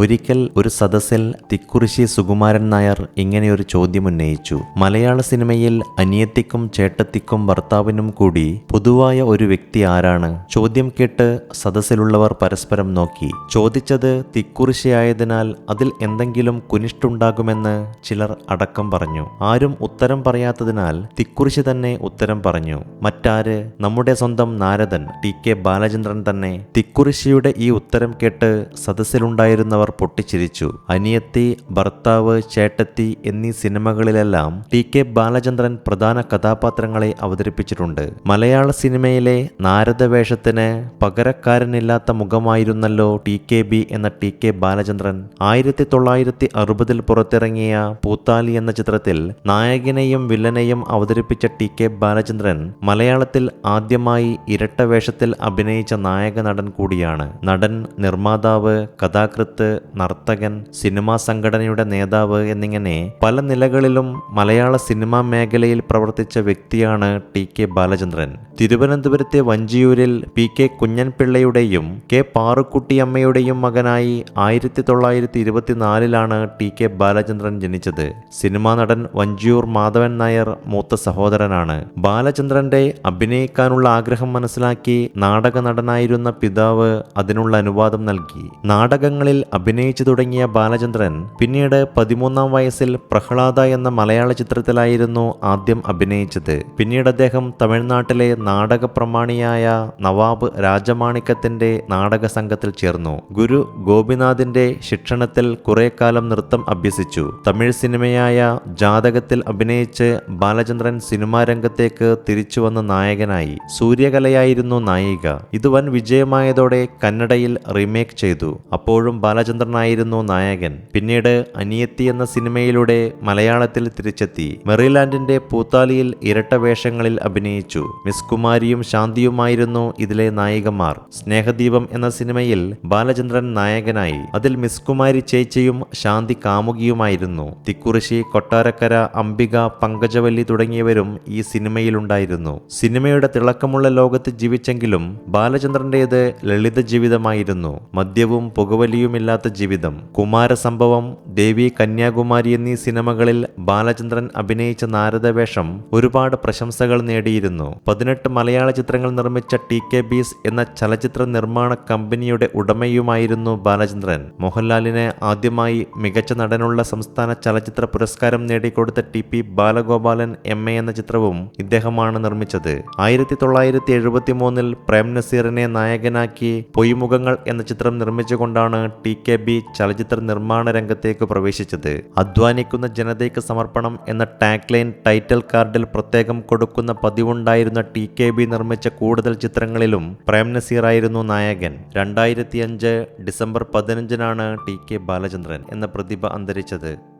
ഒരിക്കൽ ഒരു സദസ്സിൽ തിക്കുറിശി സുകുമാരൻ നായർ ഇങ്ങനെയൊരു ചോദ്യം ഉന്നയിച്ചു. മലയാള സിനിമയിൽ അനിയത്തിക്കും ചേട്ടത്തിക്കും ഭർത്താവിനും കൂടി പൊതുവായ ഒരു വ്യക്തി ആരാണ്? ചോദ്യം കേട്ട് സദസ്സിലുള്ളവർ പരസ്പരം നോക്കി. ചോദിച്ചത് തിക്കുറിശിയായതിനാൽ അതിൽ എന്തെങ്കിലും കുനിഷ്ടുണ്ടാകുമെന്ന് ചിലർ അടക്കം പറഞ്ഞു. ആരും ഉത്തരം പറയാത്തതിനാൽ തിക്കുറിശി തന്നെ ഉത്തരം പറഞ്ഞു. മറ്റാര്? നമ്മുടെ സ്വന്തം നാരദൻ ടി കെ ബാലചന്ദ്രൻ തന്നെ തിക്കുറിശിയുടെ ഈ ഉത്തരം കേട്ട് സദസ്സിലുണ്ടായിരുന്നവർ പൊട്ടിച്ചിരിച്ചു. അനിയത്തി ഭർത്താവ് ചേട്ടത്തി എന്നീ സിനിമകളിലെല്ലാം ടി കെ ബാലചന്ദ്രൻ പ്രധാന കഥാപാത്രങ്ങളെ അവതരിപ്പിച്ചിട്ടുണ്ട്. മലയാള സിനിമയിലെ നാരദവേഷത്തിന് പകരക്കാരനില്ലാത്ത മുഖമായിരുന്നല്ലോ ടി കെ ബി എന്ന ടി കെ ബാലചന്ദ്രൻ. ആയിരത്തി തൊള്ളായിരത്തി അറുപതിൽ പുറത്തിറങ്ങിയ പൂത്താലി എന്ന ചിത്രത്തിൽ നായകനെയും വില്ലനെയും അവതരിപ്പിച്ച ടി കെ ബാലചന്ദ്രൻ മലയാളത്തിൽ ആദ്യമായി ഇരട്ട വേഷത്തിൽ അഭിനയിച്ച നായക നടൻ കൂടിയാണ്. നടൻ നിർമ്മാതാവ് കഥാകൃത്ത് നർത്തകൻ സിനിമാ സംഘടനയുടെ നേതാവ് എന്നിങ്ങനെ പല നിലകളിലും മലയാള സിനിമാ മേഖലയിൽ പ്രവർത്തിച്ച വ്യക്തിയാണ് ടി കെ ബാലചന്ദ്രൻ. തിരുവനന്തപുരത്തെ വഞ്ചിയൂരിൽ പി കെ കുഞ്ഞൻപിള്ളയുടെയും കെ പാറുക്കുട്ടിയമ്മയുടെയും മകനായി ആയിരത്തി തൊള്ളായിരത്തി ഇരുപത്തിനാലിലാണ് ടി കെ ബാലചന്ദ്രൻ ജനിച്ചത്. സിനിമാ നടൻ വഞ്ചിയൂർ മാധവൻ നായർ മൂത്ത സഹോദരനാണ്. ബാലചന്ദ്രന്റെ അഭിനയിക്കാനുള്ള ആഗ്രഹം മനസ്സിലാക്കി നാടക നടനായിരുന്ന പിതാവ് അതിനുള്ള അനുവാദം നൽകി. നാടകങ്ങളിൽ അഭിനയിച്ചു തുടങ്ങിയ ബാലചന്ദ്രൻ പിന്നീട് പതിമൂന്നാം വയസ്സിൽ പ്രഹ്ലാദ എന്ന മലയാള ചിത്രത്തിലായിരുന്നു ആദ്യം അഭിനയിച്ചത്. പിന്നീട് അദ്ദേഹം തമിഴ്നാട്ടിലെ നാടക പ്രമാണിയായ നവാബ് രാജമാണിക്കത്തിന്റെ നാടക സംഘത്തിൽ ചേർന്നു. ഗുരു ഗോപിനാഥിന്റെ ശിക്ഷണത്തിൽ കുറെ കാലം നൃത്തം അഭ്യസിച്ചു. തമിഴ് സിനിമയായ ജാതകത്തിൽ അഭിനയിച്ച് ബാലചന്ദ്രൻ സിനിമാ രംഗത്തേക്ക് തിരിച്ചു വന്ന നായകനായി. സൂര്യകലയായിരുന്നു നായിക. ഇത് വൻ വിജയമായതോടെ കന്നഡയിൽ റീമേക്ക് ചെയ്തു. അപ്പോഴും ബാലചന്ദ്രനായിരുന്നു നായകൻ. പിന്നീട് അനിയത്തി എന്ന സിനിമയിലൂടെ മലയാളത്തിൽ തിരിച്ചെത്തി. മെറിലാൻഡിന്റെ പൂത്താലിയിൽ ഇരട്ട വേഷങ്ങളിൽ അഭിനയിച്ചു. മിസ് കുമാരിയും ശാന്തിയുമായിരുന്നു ഇതിലെ നായികമാർ. സ്നേഹദീപം എന്ന സിനിമയിൽ ബാലചന്ദ്രൻ നായകനായി. അതിൽ മിസ് കുമാരി ചേച്ചിയും ശാന്തി കാമുകിയുമായിരുന്നു. തിക്കുറിശി കൊട്ടാരക്കര അംബിക പങ്കജവല്ലി തുടങ്ങിയവരും ഈ സിനിമയിലുണ്ടായിരുന്നു. സിനിമയുടെ തിളക്കമുള്ള ലോകത്ത് ജീവിച്ചെങ്കിലും ബാലചന്ദ്രന്റേത് ലളിത ജീവിതമായിരുന്നു മദ്യവും പുകവലിയുമില്ലാത്ത ജീവിതം. കുമാരസംഭവം ദേവി കന്യാകുമാരി എന്നീ സിനിമകളിൽ ബാലചന്ദ്രൻ അഭിനയിച്ച നാരദവേഷം ഒരുപാട് പ്രശംസകൾ നേടിയിരുന്നു. പതിനെട്ട് മലയാള ചിത്രങ്ങൾ നിർമ്മിച്ച ടി കെ ബീസ് എന്ന ചലച്ചിത്ര നിർമ്മാണ കമ്പനിയുടെ ഉടമയുമായിരുന്നു ബാലചന്ദ്രൻ. മോഹൻലാലിന് ആദ്യമായി മികച്ച നടനുള്ള സംസ്ഥാന ചലച്ചിത്ര പുരസ്കാരം നേടിക്കൊടുത്ത T P Balagopalan M A എന്ന ചിത്രവും ഇദ്ദേഹമാണ് നിർമ്മിച്ചത്. ആയിരത്തി തൊള്ളായിരത്തി എഴുപത്തി മൂന്നിൽ പ്രേം നസീറിനെ നായകനാക്കി പൊയ്മുഖങ്ങൾ എന്ന ചിത്രം നിർമ്മിച്ചുകൊണ്ടാണ് ടി കെ ബി ചലച്ചിത്ര നിർമ്മാണ രംഗത്തേക്ക് പ്രവേശിച്ചത്. അധ്വാനിക്കുന്ന ജനതയ്ക്ക് സമർപ്പണം എന്ന ടാഗ് ലൈൻ ടൈറ്റിൽ കാർഡിൽ പ്രത്യേകം കൊടുക്കുന്ന പതിവുണ്ടായിരുന്ന ടി കെ ബി നിർമ്മിച്ച കൂടുതൽ ചിത്രങ്ങളിലും പ്രേം നസീറായിരുന്നു നായകൻ. രണ്ടായിരത്തി അഞ്ച് ഡിസംബർ പതിനഞ്ചിനാണ് ടി കെ ബാലചന്ദ്രൻ എന്ന പ്രതിഭ അന്തരിച്ചത്.